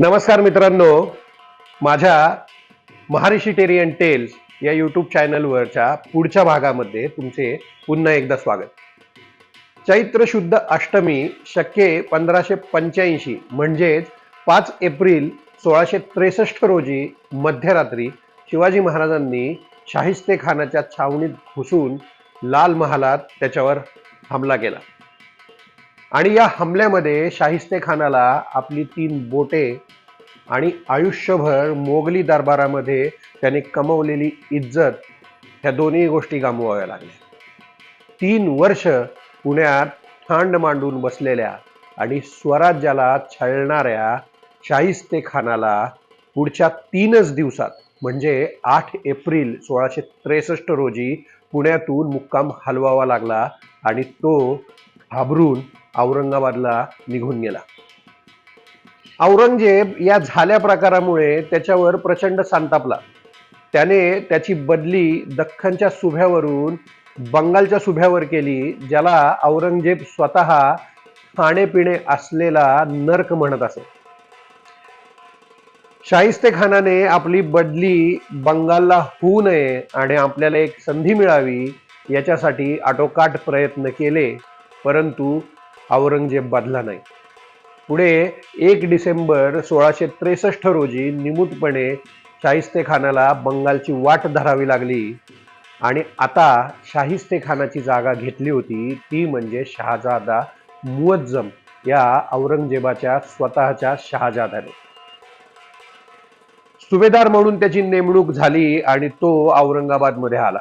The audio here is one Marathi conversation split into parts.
नमस्कार मित्रांनो. माझ्या महारिशिटेरियन टेल्स या यूट्यूब चॅनलवरच्या पुढच्या भागामध्ये तुमचे पुन्हा एकदा स्वागत. चैत्र शुद्ध अष्टमी शक्य पंधराशे पंच्याऐंशी म्हणजेच पाच एप्रिल सोळाशे त्रेसष्ट रोजी मध्यरात्री शिवाजी महाराजांनी शाहिस्ते खानाच्या छावणीत घुसून लाल महालात त्याच्यावर हमला केला. आणि या हमल्यामध्ये शाहिस्ते खानाला आपली तीन बोटे आणि आयुष्यभर मोगली दरबारामध्ये त्याने कमवलेली इज्जत ह्या दोन्ही गोष्टी गमवाव्या लागल्या. तीन वर्ष पुण्यात थांड मांडून बसलेल्या आणि स्वराज्याला छळणाऱ्या शाहिस्ते खानाला पुढच्या तीनच दिवसात म्हणजे आठ एप्रिल सोळाशे त्रेसष्ट रोजी पुण्यातून मुक्काम हलवावा लागला आणि तो घाबरून औरंगाबादला निघून गेला. औरंगजेब या झाल्या प्रकारामुळे त्याच्यावर प्रचंड संतापला. त्याने त्याची बदली दख्खनच्या सुभ्यावरून बंगालच्या सुभ्यावर केली ज्याला औरंगजेब स्वतः खाणेपिणे असलेला नर्क म्हणत असे. शाहिस्ते खानाने आपली बदली बंगालला होऊ नये आणि आपल्याला एक संधी मिळावी याच्यासाठी आटोकाट प्रयत्न केले परंतु औरंगजेब बदला नाही. पुढे एक डिसेंबर सोळाशे त्रेसष्ट रोजी निमूटपणे शाहिस्ते खानाला बंगालची वाट धरावी लागली आणि आता शाहिस्ते खानाची जागा घेतली होती. ती म्हणजे शहाजादा मुअज्जम या औरंगजेबाच्या स्वतःच्या शहाजादाने सुभेदार म्हणून त्याची नेमणूक झाली आणि तो औरंगाबादमध्ये आला.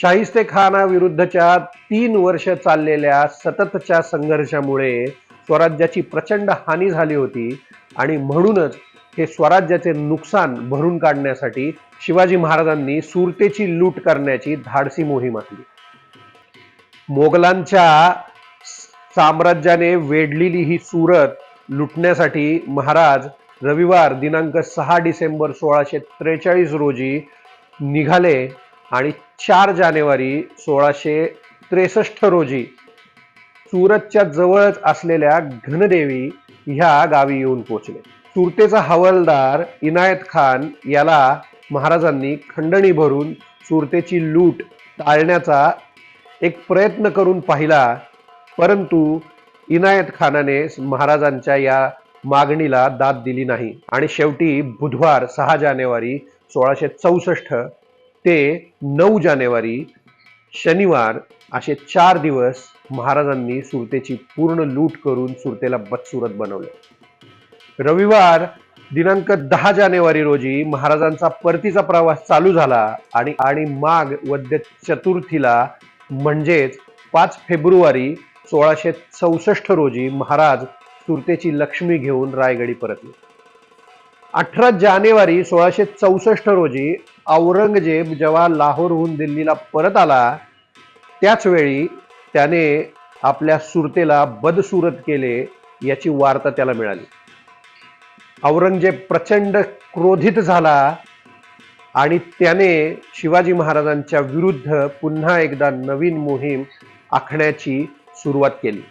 शाहिस्ते खानाविरुद्धच्या तीन वर्ष चाललेल्या सततच्या संघर्षामुळे स्वराज्याची प्रचंड हानी झाली होती आणि म्हणूनच हे स्वराज्याचे नुकसान भरून काढण्यासाठी शिवाजी महाराजांनी सुरतेची लूट करण्याची धाडसी मोहीम आखली. मोगलांच्या साम्राज्याने वेढलेली ही सुरत लुटण्यासाठी महाराज रविवार दिनांक सहा डिसेंबर सोळाशे त्रेचाळीस रोजी निघाले आणि चार जानेवारी सोळाशे त्रेसष्ट रोजी सुरतच्या जवळच असलेल्या घनदेवी ह्या गावी येऊन पोचले. सुरतेचा हवालदार इनायत खान याला महाराजांनी खंडणी भरून सुरतेची लूट टाळण्याचा एक प्रयत्न करून पाहिला परंतु इनायत खानाने महाराजांच्या या मागणीला दाद दिली नाही. आणि शेवटी बुधवार सहा जानेवारी सोळाशे चौसष्ट ते नऊ जानेवारी शनिवार असे चार दिवस महाराजांनी सुरतेची पूर्ण लूट करून सुरतेला बदसुरत बनवले. रविवार दिनांक दहा जानेवारी रोजी महाराजांचा परतीचा प्रवास चालू झाला आणि आणि माघ वद्य चतुर्थीला म्हणजेच पाच फेब्रुवारी सोळाशे चौसष्ट रोजी महाराज सुरतेची लक्ष्मी घेऊन रायगडी परतले. अठरा जानेवारी सोळाशे चौसष्ट रोजी औरंगजेब जेव्हा लाहोरहून दिल्लीला परत आला त्याच वेळी त्याने आपल्या सुरतेला बदसुरत केले याची वार्ता त्याला मिळाली. औरंगजेब प्रचंड क्रोधित झाला आणि त्याने शिवाजी महाराजांच्या विरुद्ध पुन्हा एकदा नवीन मोहीम आखण्याची सुरुवात केली.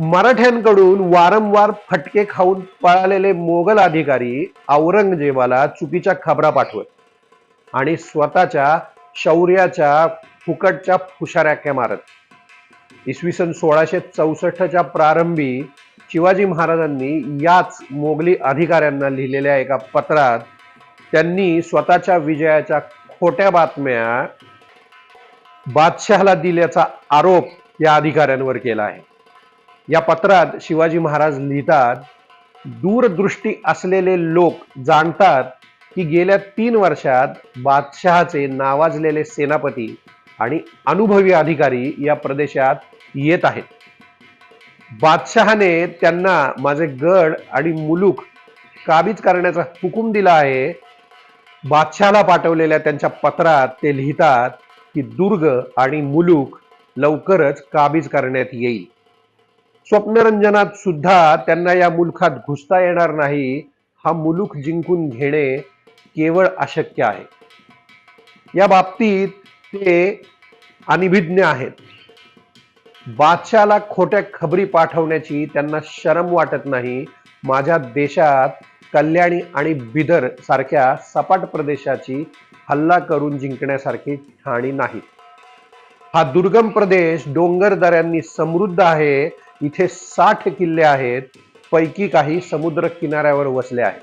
मराठ्यांकडून वारंवार फटके खाऊन पळालेले मोगल अधिकारी औरंगजेबाला चुकीच्या खबरा पाठवत आणि स्वतःच्या शौर्याच्या फुकटच्या फुशाऱ्याक्या मारत. इसवी सन सोळाशे चौसष्टच्या प्रारंभी शिवाजी महाराजांनी याच मोगली अधिकाऱ्यांना लिहिलेल्या एका पत्रात त्यांनी स्वतःच्या विजयाच्या खोट्या बातम्या बादशहाला दिल्याचा आरोप या अधिकाऱ्यांवर केला आहे. या पत्रात शिवाजी महाराज लिहितात दूरदृष्टी असलेले लोक जाणतात की गेल्या तीन वर्षात बादशहाचे नावाजलेले सेनापती आणि अनुभवी अधिकारी या प्रदेशात येत आहेत. बादशहाने त्यांना माझे गड आणि मुलूक काबीज करण्याचा हुकूम दिला आहे. बादशहाला पाठवलेल्या त्यांच्या पत्रात ते लिहितात की दुर्ग आणि मुलूक लवकरच काबीज करण्यात येईल. स्वप्नरंजनात सुद्धा त्यांना या मुलखात घुसता येणार नाही हा मुलूक जिंकून घेणे केवळ अशक्य आहे. या बाबतीत ते अनिभिज्ञ आहेत. बादशाला खोट्या खबरी पाठवण्याची त्यांना शरम वाटत नाही. माझ्या देशात कल्याणी आणि बिदर सारख्या सपाट प्रदेशाची हल्ला करून जिंकण्यासारखी ठाणी नाही. हा दुर्गम प्रदेश डोंगर दऱ्यांनी समृद्ध आहे. इथे साठ किल्ले आहेत पैकी काही समुद्र किनाऱ्यावर वसले आहेत.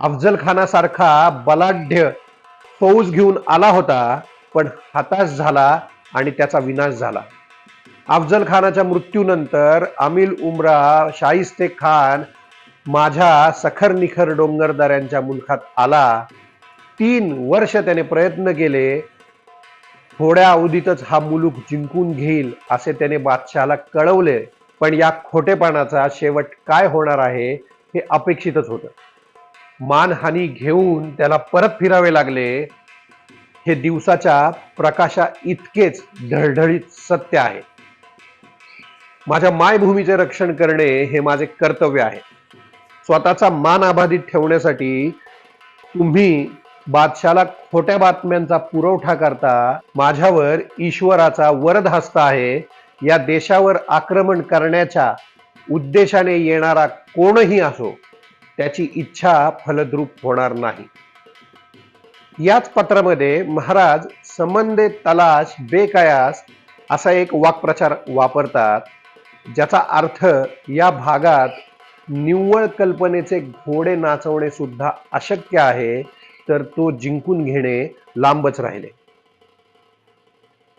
अफजल खानासारखा बलाढ्य फौज घेऊन आला होता पण हताश झाला आणि त्याचा विनाश झाला. अफजल खानाच्या मृत्यूनंतर अमिल उमरा शाहिस्ते खान माझ्या सखर निखर डोंगरदाऱ्यांच्या मुलखात आला. तीन वर्ष त्याने प्रयत्न केले थोड्या अवधीतच हा मुलूक जिंकून घेईल असे त्याने बादशहाला कळवले. पण या खोटेपणाचा शेवट काय होणार आहे हे अपेक्षितच होतं. मानहानी घेऊन त्याला परत फिरावे लागले. हे दिवसाच्या प्रकाशा इतकेच ढळढळीत सत्य आहे. माझ्या मायभूमीचे रक्षण करणे हे माझे कर्तव्य आहे. स्वतःचा मान अबाधित ठेवण्यासाठी तुम्ही बादशाला खोट्या बातम्यांचा पुरवठा करता माझ्यावर ईश्वराचा वरद हस्त आहे या देशावर आक्रमण करण्याच्या उद्देशाने येणारा कोणही असो त्याची इच्छा फलद्रूप होणार नाही. याच पत्रामध्ये महाराज संबंधे तलाश बेकयास असा एक वाक्प्रचार वापरतात ज्याचा अर्थ या भागात निव्वळ कल्पनेचे घोडे नाचवणे सुद्धा अशक्य आहे तर तो जिंकून घेणे लांबच राहिले.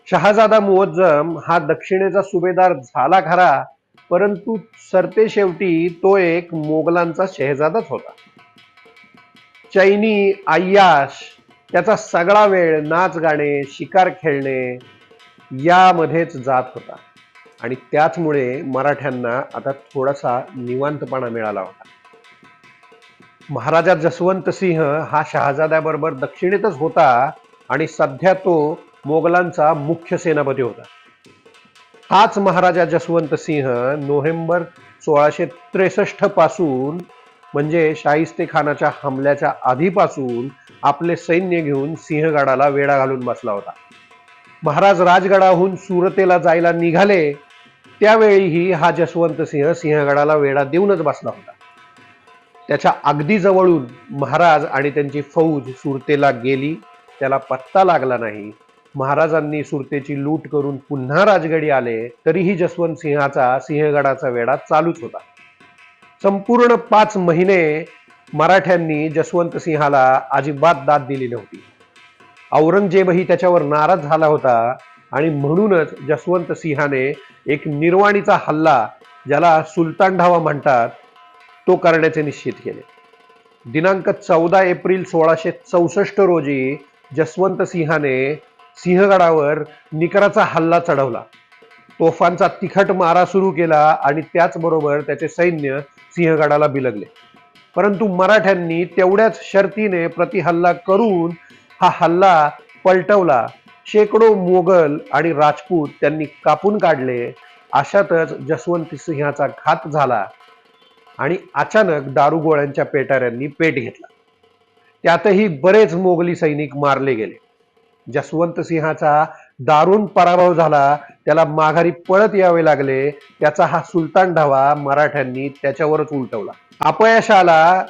शहाजादा मुअज्जम हा दक्षिणेचा सुभेदार झाला खरा परंतु सरते शेवटी तो एक मोगलांचा शहजादाच होता. चैनी आय्याश त्याचा सगळा वेळ नाच गाणे शिकार खेळणे यामध्येच जात होता. आणि त्याचमुळे मराठ्यांना आता थोडासा निवांतपणा मिळाला होता. महाराजा जसवंत सिंह हा शहाजाद्याबरोबर दक्षिणेतच होता आणि सध्या तो मोगलांचा मुख्य सेनापती होता. हाच महाराजा जसवंत सिंह नोव्हेंबर सोळाशे त्रेसष्टपासून म्हणजे शाहिस्ते खानाच्या हमल्याच्या आधीपासून आपले सैन्य घेऊन सिंहगडाला वेढा घालून बसला होता. महाराज राजगडाहून सुरतेला जायला निघाले त्यावेळीही हा जसवंत सिंह सिंहगडाला वेढा देऊनच बसला होता. त्याच्या अगदी जवळून महाराज आणि त्यांची फौज सुरतेला गेली. त्याला पत्ता लागला नाही. महाराजांनी सुरतेची लूट करून पुन्हा राजगडी आले तरीही जसवंत सिंहाचा सिंहगडाचा वेढा चालूच होता. संपूर्ण पाच महिने मराठ्यांनी जसवंत सिंहाला अजिबात दाद दिली नव्हती. औरंगजेबही त्याच्यावर नाराज झाला होता आणि म्हणूनच जसवंत सिंहाने एक निर्वाणीचा हल्ला ज्याला सुलतान ढावा म्हणतात तो करण्याचे निश्चित केले. दिनांक चौदा एप्रिल सोळाशे चौसष्ट रोजी जसवंत सिंहाने सिंहगडावर निकराचा हल्ला चढवला. तोफांचा तिखट मारा सुरू केला आणि त्याचबरोबर त्याचे सैन्य सिंहगडाला बिलगले. परंतु मराठ्यांनी तेवढ्याच शर्तीने प्रतिहल्ला करून हा हल्ला पलटवला. शेकडो मोगल आणि राजपूत त्यांनी कापून काढले. अशातच जसवंत सिंहाचा घात झाला. आणि अचानक दारुगोळ्यांच्या पेटाऱ्यांनी पेट घेतला. त्यातही बरेच मोगली सैनिक मारले गेले. जसवंत सिंहाचा दारुण पराभव झाला त्याला माघारी पळत यावे लागले त्याचा हा सुलतान ढावा मराठ्यांनी त्याच्यावरच उलटवला. अपयशाला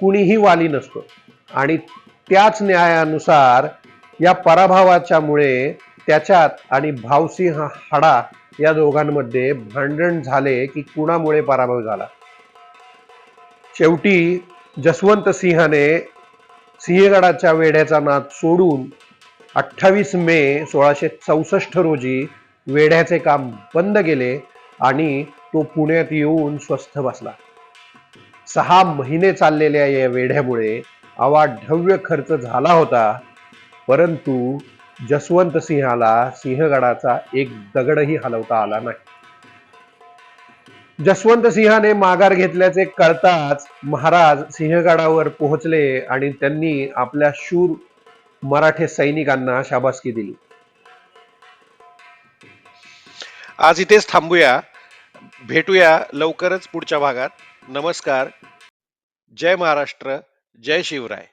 कुणीही वाली नसतो. आणि त्याच न्यायानुसार या पराभवाच्यामुळे त्याच्यात आणि भावसिंह हाडा या दोघांमध्ये भांडण झाले की कुणामुळे पराभव झाला? शेवटी जसवंत सिंहाने सिंहगडाच्या वेढ्याचा नाद सोडून अठ्ठावीस मे सोळाशे चौसष्ट रोजी वेढ्याचे काम बंद केले आणि तो पुण्यात येऊन स्वस्थ बसला. सहा महिने चाललेल्या या वेढ्यामुळे अवाढव्य खर्च झाला होता परंतु जसवंत सिंहाला सिंहगडाचा एक दगडही हलवता आला नाही. जसवंत सिंहाने माघार घेतल्याचे कळताच महाराज सिंहगडावर पोहोचले आणि त्यांनी आपल्या शूर मराठे सैनिकांना शाबासकी दिली. आज इथेच थांबूया. भेटूया लवकरच पुढच्या भागात. नमस्कार. जय महाराष्ट्र. जय शिवराय.